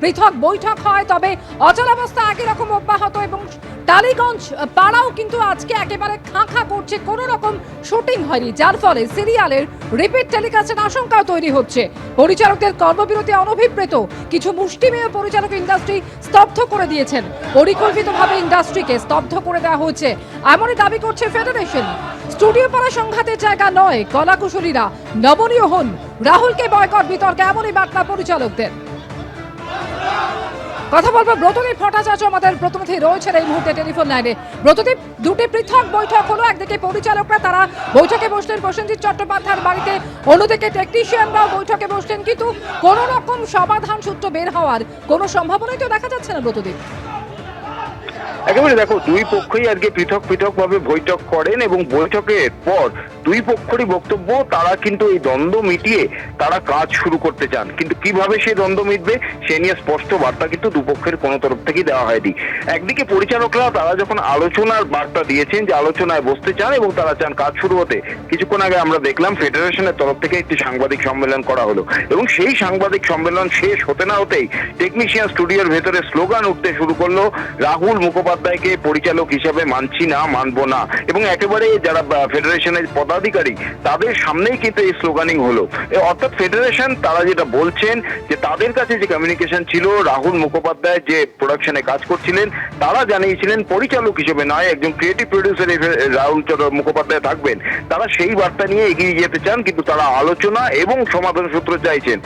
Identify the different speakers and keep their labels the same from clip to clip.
Speaker 1: পৃথক বৈঠক হয়, তবে অচলাবস্থা একই রকম অব্যাহত এবং টালিগঞ্জ পাড়াও কিন্তু আজকে একেবারে খাঁখা করছে, কোনো রকম শুটিং হয়নি, যার ফলে সিরিয়ালের রিপিট টেলিকাস্টের আশঙ্কাও তৈরি হচ্ছে। পরিচালকদের কর্মবিরতি অনভিপ্রেত, কিছু মুষ্টিমেয় পরিচালক ইন্ডাস্ট্রি স্তব্ধ করে দিয়েছেন। পরিকল্পিতভাবে ইন্ডাস্ট্রিকে স্তব্ধ করে দেওয়া হয়েছে, এমনই দাবি করছে ফেডারেশন। স্টুডিও পাড়া সংঘাতের জায়গা নয়, কলাকুশলীরা নমনীয় হন। রাহুলকে বয়কট বিতর্কে এমনই বার্তা পরিচালকদের। কথা বলব। ব্রতদীপ ভট্টাচার্য আমাদের প্রতিনিধি রয়েছেন এই মুহূর্তে টেলিফোন লাইনে। ব্রতদীপ, দুটি পৃথক বৈঠক হলো। একদিকে পরিচালকরা, তারা বৈঠকে বসলেন প্রসেনজিৎ চট্টোপাধ্যায়ের বাড়িতে। অন্যদিকে টেকনিশিয়ানরাও বৈঠকে বসলেন। কিন্তু কোনো রকম সমাধান সূত্র বের হওয়ার কোনো সম্ভাবনাই তো দেখা যাচ্ছে না ব্রতদীপ।
Speaker 2: একেবারে দেখো, দুই পক্ষই আজকে পৃথক পৃথক ভাবে বৈঠক করেন এবং বৈঠকের পর দুই পক্ষেরই বক্তব্য, তারা কিন্তু এই দ্বন্দ্ব মিটিয়ে তারা কাজ শুরু করতে চান। কিন্তু কীভাবে সেই দ্বন্দ্ব মিটবে, সে নিয়ে স্পষ্ট বার্তা কিন্তু দুপক্ষের কোনো তরফ থেকেই দেওয়া হয়নি। একদিকে পরিচালকরা তারা যখন আলোচনার বার্তা দিয়েছেন যে আলোচনায় বসতে চান এবং তারা চান কাজ শুরু হতে, কিছুক্ষণ আগে আমরা দেখলাম ফেডারেশনের তরফ থেকে একটি সাংবাদিক সম্মেলন করা হলো। এবং সেই সাংবাদিক সম্মেলন শেষ হতে না হতেই টেকনিশিয়ান স্টুডিওর ভেতরে স্লোগান উঠতে শুরু করল রাহুল মুখোপাধ্যায়কে পরিচালক হিসাবে মানছি না, মানব না। এবং একেবারে যারা ফেডারেশনের পদাধিকারী, তাদের সামনেই কিন্তু এই স্লোগানিং হলো। অর্থাৎ ফেডারেশন তারা যেটা বলছেন, যে তাদের কাছে যে কমিউনিকেশন ছিল, রাহুল মুখোপাধ্যায় যে প্রোডাকশনে কাজ করছিলেন তারা জানিয়েছিলেন পরিচালক হিসেবে নয়, একজন ক্রিয়েটিভ প্রডিউসার রাহুল চন্দ্র মুখোপাধ্যায় থাকবেন। তারা সেই বার্তা নিয়ে এগিয়ে যেতে চান, কিন্তু তারা আলোচনা এবং সমাধান সূত্র চাইছেন।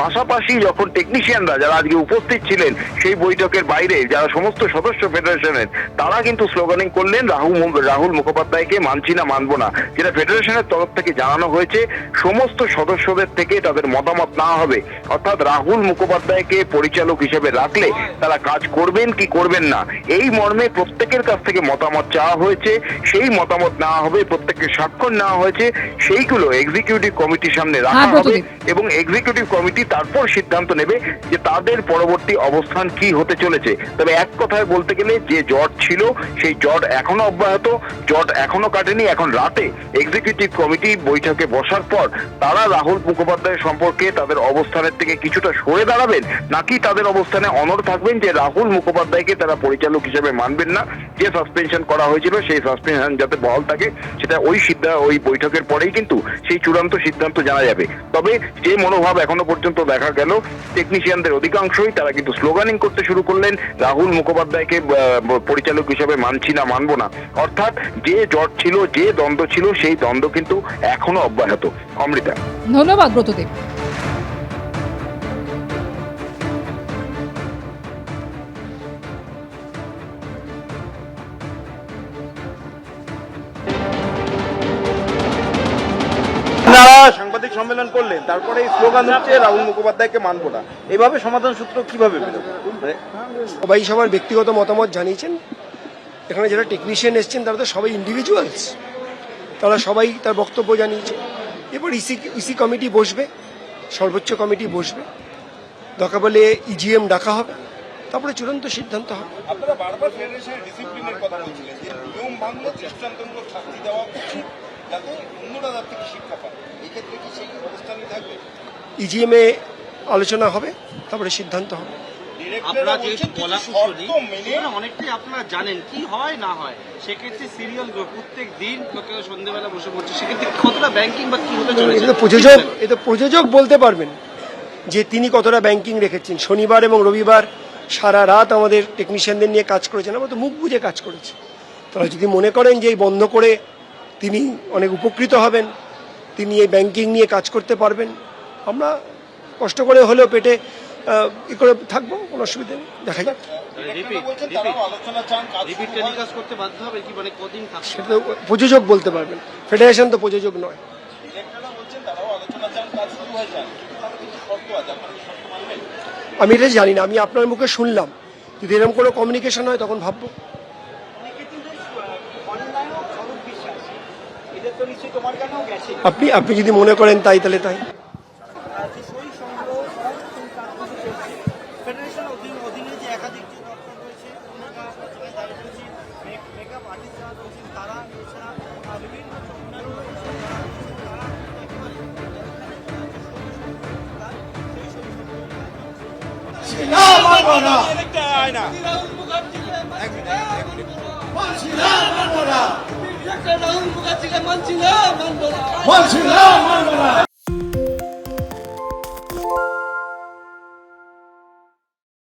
Speaker 2: পাশাপাশি যখন টেকনিশিয়ানরা যারা আজকে উপস্থিত ছিলেন, সেই বৈঠকের বাইরে যারা সমস্ত সদস্য ফেডারেশনের তারা কিন্তু স্লোগানিং করলেন, রাহুল রাহুল মুখোপাধ্যায়কে মানছি না, মানবো না। যেটা ফেডারেশনের তরফ থেকে জানানো হয়েছে, সমস্ত সদস্যদের থেকে তাদের মতামত না হবে। অর্থাৎ রাহুল মুখোপাধ্যায়কে পরিচালক হিসেবে রাখলে তারা কাজ করবেন কি করবেন না এই মর্মে প্রত্যেকের কাছ থেকে মতামত চাওয়া হয়েছে সেই মতামত নেওয়া হবে প্রত্যেকের স্বাক্ষর নেওয়া হয়েছে সেইগুলো এক্সিকিউটিভ কমিটির সামনে রাখা
Speaker 1: হ্যাঁ,
Speaker 2: হবে এবং এক্সিকিউটিভ কমিটি তারপর সিদ্ধান্ত নেবে যে তাদের পরবর্তী অবস্থান কি হতে চলেছে। তবে এক কথায় বলতে গেলে যে জট ছিল সেই জট এখনও অব্যাহত জট এখনও কাটেনি এখন রাতে এক্সিকিউটিভ কমিটি বৈঠকে বসার পর তারা রাহুল মুখোপাধ্যায় সম্পর্কে তাদের অবস্থানের থেকে কিছুটা সরে দাঁড়াবেন নাকি তাদের অবস্থানে অনর থাকবেন যে রাহুল মুখোপাধ্যায়কে তারা পরিচালক হিসেবে মানবেন না। যে সাসপেনশন করা হয়েছিল, সেই সাসপেনশন যাতে বহাল থাকে, সেটা ওই সিদ্ধা, ওই বৈঠকের পরেই কিন্তু সেই চূড়ান্ত সিদ্ধান্ত জানা যাবে। তবে যে মনোভাব এখনও পর্যন্ত দেখা গেল টেকনিশিয়ানদের অধিকাংশই তারা কিন্তু স্লোগানিং করতে শুরু করলেন। রাহুল মুখোপাধ্যায়কে পরিচালক হিসেবে মানছি না, মানবো না। অর্থাৎ যে জট ছিল, যে দ্বন্দ্ব ছিল, সেই দ্বন্দ্ব কিন্তু এখনও অব্যাহত। অমৃতা।
Speaker 1: ধন্যবাদ ব্রতদীপ
Speaker 3: সাংবাদিক সম্মেলন করলেন তারপরে এই স্লোগান হচ্ছে রাহুল মুখোপাধ্যায়কে মানবো না। এভাবে সমাধান সূত্র কীভাবে বেরোবে মানে
Speaker 4: সবাই সবার ব্যক্তিগত মতামত জানিয়েছেন। এখানে যারা টেকনিশিয়ান এসছেন তারা তো সবাই ইন্ডিভিজুয়ালস তারা সবাই তার বক্তব্য জানিয়েছে। এরপর ইসি ইসি কমিটি বসবে সর্বোচ্চ কমিটি বসবে। দরকার বলে ইজিএম ডাকা হবে তারপরে চূড়ান্ত সিদ্ধান্ত হবে।
Speaker 3: আপনারা বারবার ফেডারেশনের ডিসিপ্লিনের কথা বলছিলেন যে নিয়ম ভাঙলে দৃষ্টান্তমূলক শাস্তি দেওয়া উচিত যাতে অন্যরা তার থেকে শিক্ষা পায় এই কি সেই অবস্থানই থাকবে?
Speaker 4: ইজিএমে আলোচনা হবে তারপরে সিদ্ধান্ত হবে।
Speaker 5: আপনারা যেহেতু বলা কুশলী
Speaker 3: মেনে
Speaker 5: সেখানে অনেকটাই আপনারা জানেন কি হয় না হয়। সেক্ষেত্রে সিরিয়াল প্রত্যেক দিন লোকে সন্ধ্যেবেলা বসে পড়ছে সেক্ষেত্রে কতটা ব্যাংকিং বা কি হতে চলেছে?
Speaker 4: এটা প্রযোজক এটা প্রযোজক বলতে পারবেন যে তিনি কতটা ব্যাংকিং রেখেছেন। শনিবার এবং রবিবার সারা রাত আমাদের টেকনিশিয়ানদের নিয়ে কাজ করেছেন আমরা তো মুখ বুঝে কাজ করেছি। তারা যদি মনে করেন যে এই বন্ধ করে তিনি অনেক উপকৃত হবেন তিনি এই ব্যাংকিং নিয়ে কাজ করতে পারবেন। আমরা কষ্ট করে হলেও পেটে ই করে থাকব কোনো অসুবিধা নেই দেখা যাক।
Speaker 3: হয়।
Speaker 5: মানে
Speaker 4: সেটা তো প্রযোজক বলতে পারবেন। ফেডারেশন তো প্রযোজক নয়।
Speaker 3: হয়ে
Speaker 4: আমি এটা জানি না আমি আপনার মুখে শুনলাম। যদি এরকম কোনো কমিউনিকেশন হয় তখন ভাববো। আপনি আপনি যদি মনে করেন তাই তাহলে তাই।
Speaker 6: ফেডারেশন
Speaker 7: মানছি না মানব না।